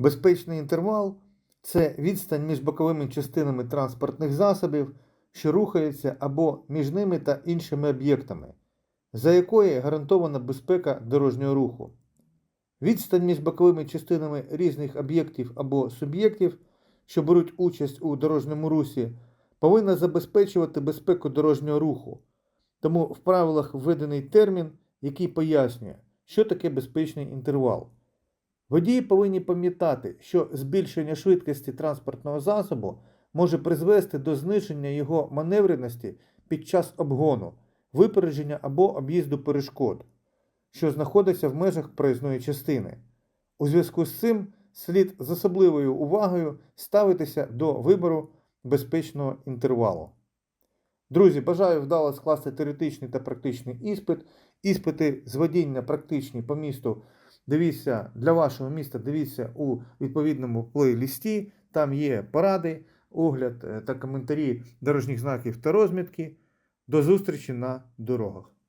Безпечний інтервал це відстань між боковими частинами транспортних засобів, що рухаються або між ними та іншими об'єктами, за якої гарантована безпека дорожнього руху. Відстань між боковими частинами різних об'єктів або суб'єктів, що беруть участь у дорожньому русі, повинна забезпечувати безпеку дорожнього руху. Тому в правилах введений термін, який пояснює, що таке безпечний інтервал. Водії повинні пам'ятати, що збільшення швидкості транспортного засобу може призвести до зниження його маневреності під час обгону, випередження або об'їзду перешкод, що знаходяться в межах проїзної частини. У зв'язку з цим слід з особливою увагою ставитися до вибору безпечного інтервалу. Друзі, бажаю вдало скласти теоретичний та практичний іспит. Іспити з водіння практичні по місту. Дивіться для вашого міста, дивіться у відповідному плейлісті. Там є поради, огляд е, та коментарі дорожніх знаків та розмітки. До зустрічі на дорогах.